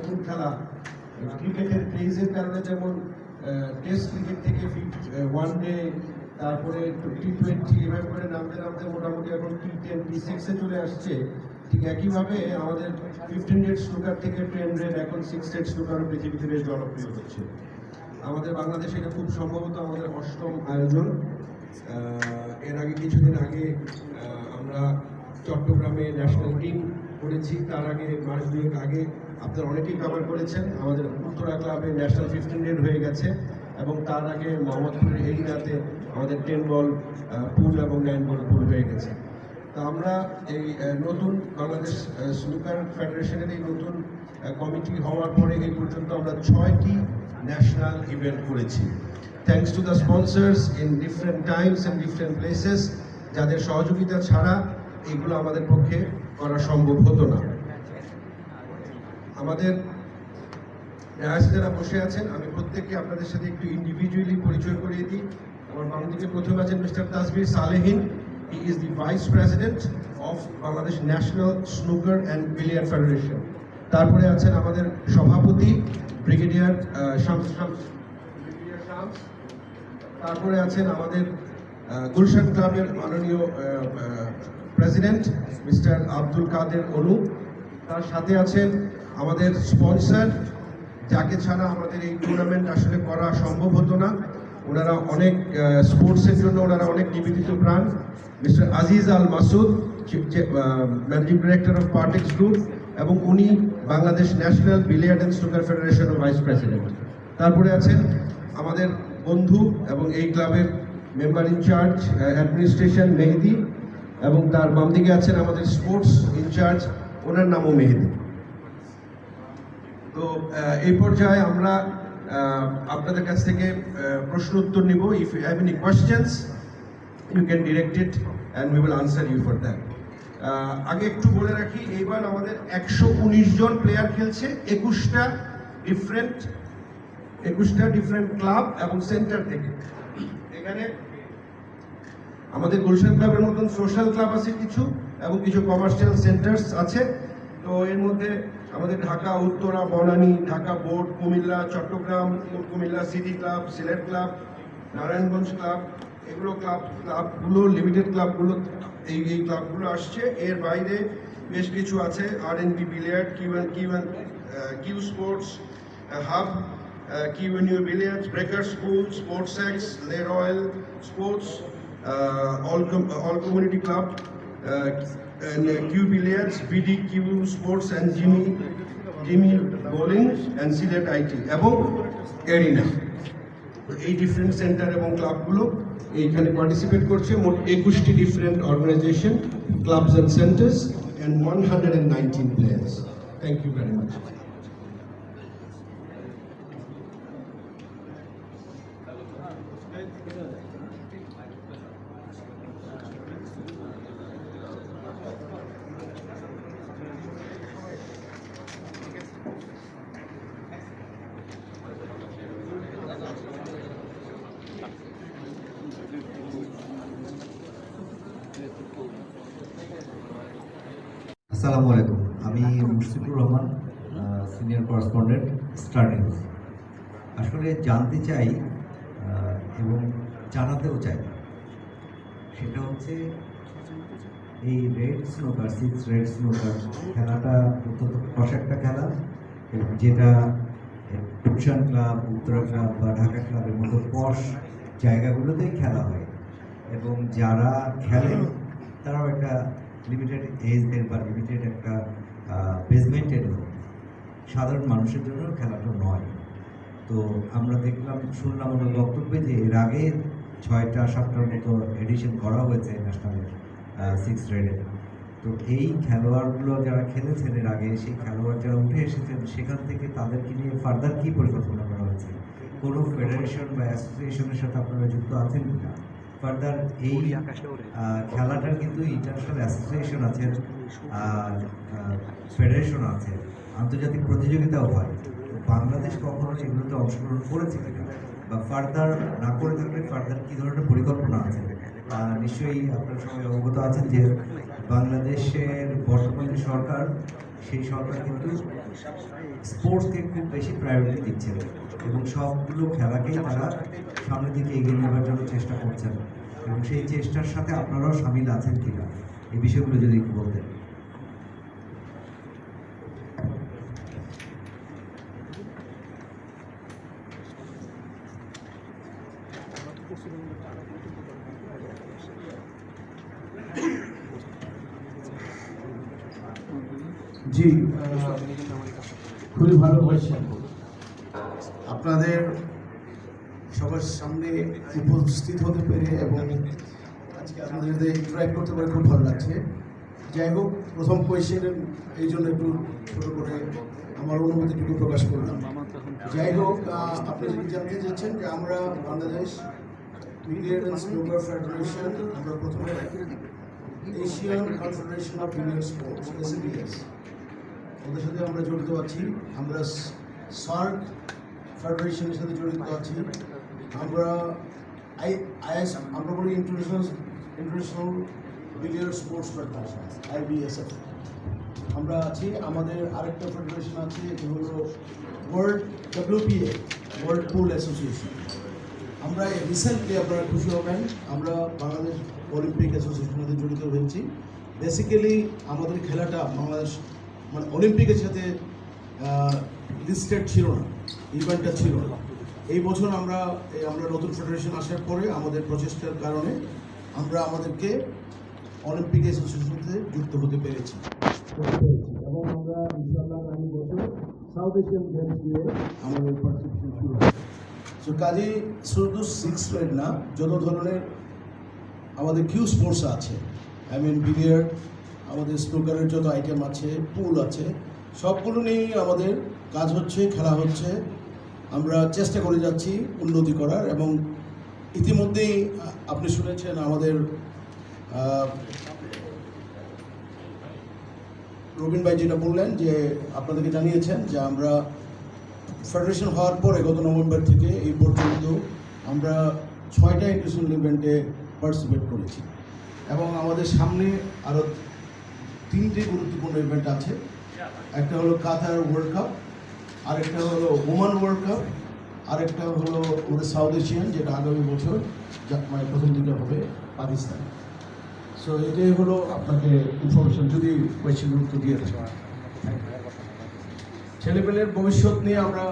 নতুন খেলা। ক্রিকেটের ক্রেজের কারণে যেমন টেস্ট ক্রিকেট থেকে ওয়ান ডে তারপরে টি টোয়েন্টি এভাবে করে নামতে নামতে মোটামুটি এখন টি টেন টি সিক্সে চলে আসছে। ঠিক একইভাবে আমাদের ফিফটিন ডেট স্নুকার থেকে টেন রেড এখন সিক্স ডেট স্নুকারও পৃথিবীতে বেশ জনপ্রিয় হচ্ছে। আমাদের বাংলাদেশে এটা খুব সম্ভবত আমাদের অষ্টম আয়োজন। এর আগে, কিছুদিন আগে আমরা চট্টগ্রামে ন্যাশনাল টিম করেছি, তার আগে মাস দুয়েক আগে আপনারা অনেকেই কভার করেছেন। আমাদের উত্তরা ক্লাবে ন্যাশনাল ফিফটিন ডেট হয়ে গেছে এবং তার আগে মোহাম্মদপুরের এরিয়াতে আমাদের টেন বল পুল এবং নাইন বল পুল হয়ে গেছে। তো আমরা এই নতুন বাংলাদেশ স্নুকার ফেডারেশনের এই নতুন কমিটি হওয়ার পরে এই পর্যন্ত আমরা ছয়টি ন্যাশনাল ইভেন্ট করেছি। Thanks to the sponsors in different times and different places যাদের সহযোগিতা ছাড়া এগুলো আমাদের পক্ষে করা সম্ভব হতো না। আমাদের যারা বসে আছেন, আমি প্রত্যেককে আপনাদের সাথে একটু ইন্ডিভিজুয়ালি পরিচয় করিয়ে দিই। আমার বাম দিকে প্রথমে আছেন mister Tasbir Salehin. He is the vice president of Bangladesh national snooker and billiard federation তারপরে আছেন আমাদের সভাপতি, ব্রিগেডিয়ার শামস শামস। ব্রিগেডিয়ার শামস। তারপরে আছেন আমাদের গুলশান ক্লাবের মাননীয় প্রেসিডেন্ট মিস্টার আব্দুল কাদের অনু তার সাথে আছেন আমাদের স্পন্সর যাকে ছাড়া আমাদের এই টুর্নামেন্ট আসলে করা সম্ভব হতো না। ওনারা অনেক স্পোর্টসের জন্য ওনারা অনেক নিবেদিত প্রাণ। Mister Aziz Al Masud managing director of Partex group এবং উনি Bangladesh national billiard and snooker ফেডারেশনের ভাইস প্রেসিডেন্ট তারপরে আছেন আমাদের বন্ধু এবং এই ক্লাবের মেম্বার ইনচার্জ অ্যাডমিনিস্ট্রেশন মেহেদি। এবং তার বাম দিকে আছেন আমাদের স্পোর্টস ইনচার্জ, ওনার নামও মেহেদি। তো এই পর্যায়ে আমরা আপনাদের কাছ থেকে প্রশ্ন উত্তর নিব। If you have any questions you can direct it and we will answer you for that আগে একটু বলে রাখি, এইবার আমাদের একশো উনিশ জন প্লেয়ার খেলছে, একুশটা ডিফারেন্ট একুশটা ডিফারেন্ট ক্লাব এবং সেন্টার থেকে। এখানে আমাদের গুলশান ক্লাবের মতন সোশ্যাল ক্লাব আছে কিছু এবং কিছু কমার্শিয়াল সেন্টার্স আছে। তো এর মধ্যে আমাদের Dhaka, Uttara, Banani, Dhaka board, Comilla, Chittagong, Comilla city club, Sylhet club, Narayanganj club, এগুলো ক্লাব, ক্লাবগুলো লিমিটেড ক্লাবগুলো, এই এই ক্লাবগুলো আসছে। এর বাইরে বেশ কিছু আছে আর N B billiard cue cue cue sports hub QNU billiards breaker school sports X লে royal sports all com- all community club uh, and uh, Q billiards, BDQ sports and Jimmy Jimmy bowling and এবং arena এই different centre এবং ক্লাবগুলো এইখানে participate করছে। মোট একুশটি different organisation clubs and centres and one hundred and nineteen players thank you very much আসসালামু আলাইকুম। আমি Mushfiqur Rahman senior correspondent star news আসলে জানতে চাই এবং জানাতেও চাই, সেটা হচ্ছে এই red snooker six red snooker খেলাটা অত্যন্ত কষ একটা খেলা, এবং যেটা টুকশান ক্লাব উত্তরা ক্লাব বা ঢাকা ক্লাবের মতো পশ জায়গাগুলোতেই খেলা হয়। এবং যারা খেলে, তারাও একটা লিমিটেড এজদের বা লিমিটেড একটা বেসমেন্টের সাধারণ মানুষের জন্য খেলাটা নয়। তো আমরা দেখলাম, শুনলাম ওনার বক্তব্যে যে এর আগে ছয়টা, সাতটার মতো এডিশন করা হয়েছে ন্যাশনালের সিক্স রেডে তো এই খেলোয়াড়গুলো যারা খেলেছেন এর আগে, সেই খেলোয়াড় যারা উঠে এসেছেন, সেখান থেকে তাদেরকে নিয়ে ফার্দার কী পরিকল্পনা করা হয়েছে? কোনো ফেডারেশন বা অ্যাসোসিয়েশনের সাথে আপনারা যুক্ত আছেন কিনা? ফার্দার এই খেলাটার কিন্তু ইন্টারন্যাশনাল অ্যাসোসিয়েশন আছে আর ফেডারেশন আছে আন্তর্জাতিক প্রতিযোগিতাও হয়। বাংলাদেশ কখনো এগুলোতে অংশগ্রহণ করেছে কিনা? বা ফার্দার না করে থাকলে ফার্দার কী ধরনের পরিকল্পনা আছে? নিশ্চয়ই আপনার সঙ্গে অবগত আছেন যে বাংলাদেশের বর্তমান যে সরকার, সেই সরকার কিন্তু স্পোর্টসকে খুব বেশি প্রায়োরিটি দিচ্ছে এবং সবগুলো খেলাকেই তারা সামনের দিকে এগিয়ে নেওয়ার জন্য চেষ্টা করছেন এবং সেই চেষ্টার সাথে আপনারাও সামিল আছেন কিনা এই বিষয়গুলো যদি একটু বলতেন। জি। খুবই ভালো কোয়েশ্চেন আপনাদের সবার সামনে উপস্থিত হতে পেরে এবং আজকে আপনাদের ইন্টারাক্ট করতে পেরে খুব ভালো লাগছে। যাই হোক, প্রথম কোয়েশ্চেনের এই জন্য একটু ছোট করে আমার অনুভূতিটুকু প্রকাশ করলাম। যাই হোক আপনি যদি জানতে চাচ্ছেন যে আমরা বাংলাদেশ অ্যান্ড স্নোকার ফেডারেশন আমরা প্রথমে Asian confederation of billiard sports ওদের সাথে আমরা জড়িত আছি। আমরা সার্ক ফেডারেশনের সাথে জড়িত আছি। আমরা আই, আইএস, আমরা বলি international international billiard sports federation IBSF আমরা আছি, আমাদের আরেকটা ফেডারেশন আছে, এটি হলো world WPA world pool association. আমরা রিসেন্টলি আপনারা খুশি হবেন, আমরা বাংলাদেশ অলিম্পিক অ্যাসোসিয়েশনের সাথে জড়িত হয়েছি। বেসিক্যালি আমাদের খেলাটা বাংলাদেশ মানে অলিম্পিকের সাথে লিস্টেড ছিল না ইভেন্টটা ছিল না এই বছর আমরা এই আমরা নতুন ফেডারেশন আসার পরে আমাদের প্রচেষ্টার কারণে আমরা আমাদেরকে অলিম্পিক অ্যাসোসিয়েশনের সাথে যুক্ত হতে পেরেছি। এবং আমরা ইনশাআল্লাহ আগামী বছর সাউথ এশিয়ান গেমস দিয়ে আমাদের পার্টিসিপেশন শুরু হবে সো কাজে শুধু সিক্স রেড না যত ধরনের আমাদের কিউ স্পোর্টস আছে আই মিন বিলিয়ার্ড আমাদের স্নুকারের যত আইটেম আছে পুল আছে, সবগুলো নিয়েই আমাদের কাজ হচ্ছে, খেলা হচ্ছে। আমরা চেষ্টা করে যাচ্ছি উন্নতি করার এবং ইতিমধ্যেই আপনি শুনেছেন আমাদের রবীন ভাই যেটা বললেন যে আপনাদেরকে জানিয়েছেন যে আমরা ফেডারেশন হওয়ার পরে গত নভেম্বর থেকে এই পর্যন্ত আমরা ছয়টা ইন্টারন্যাশনাল ইভেন্টে পার্টিসিপেট করেছি। এবং আমাদের সামনে আরও তিনটে গুরুত্বপূর্ণ ইভেন্ট আছে। একটা হলো কাতার ওয়ার্ল্ড কাপ আরেকটা হলো ওমান ওয়ার্ল্ড কাপ আরেকটা হলো আমাদের সাউথ এশিয়ান যেটা আগামী বছর মানে প্রথম দিকে হবে পাকিস্তান। সো এটাই হলো আপনাকে ইনফরমেশন যদি কোয়েশ্চেন উত্তর দিয়ে থাকি। ছেলেপেলের ভবিষ্যৎ নিয়ে আমরা